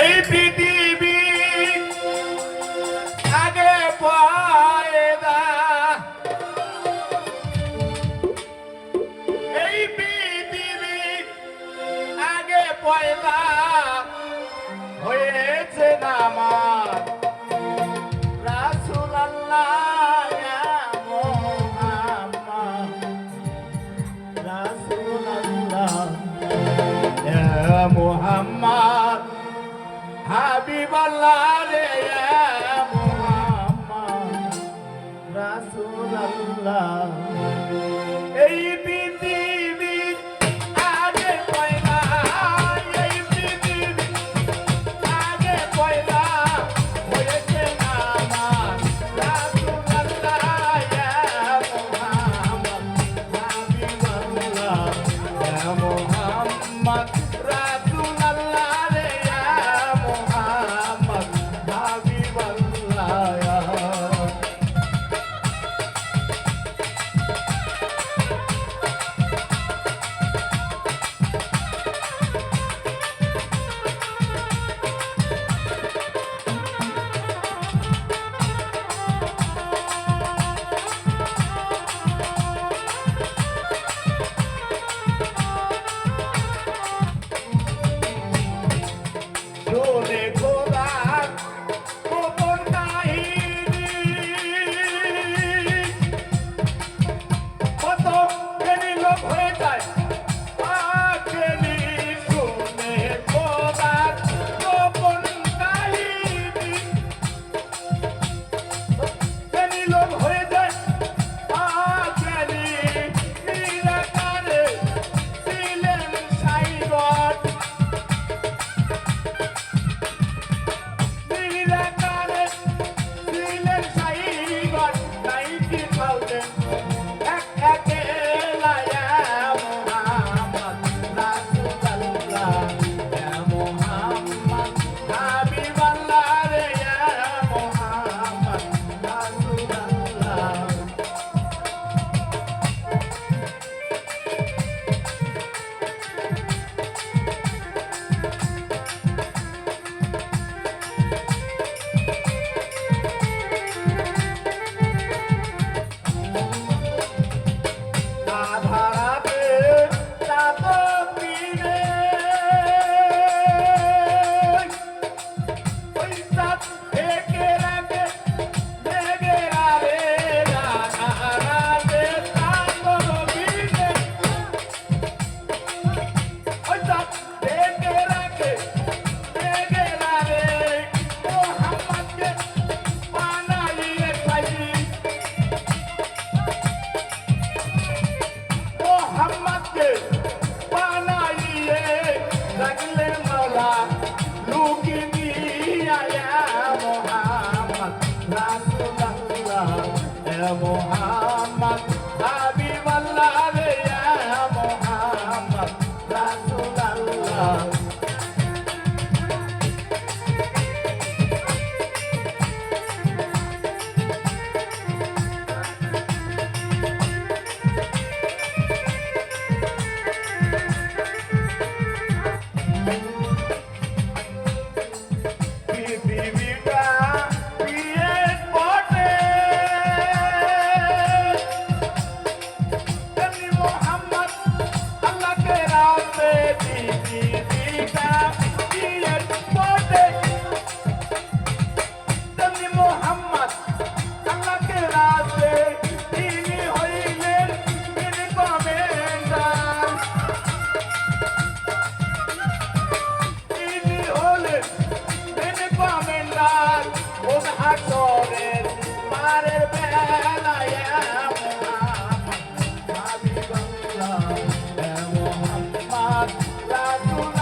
এই পৃথিবী আগে পয়দা এই পৃথিবী আগে পয়দা রাসূল নমহা I don't know.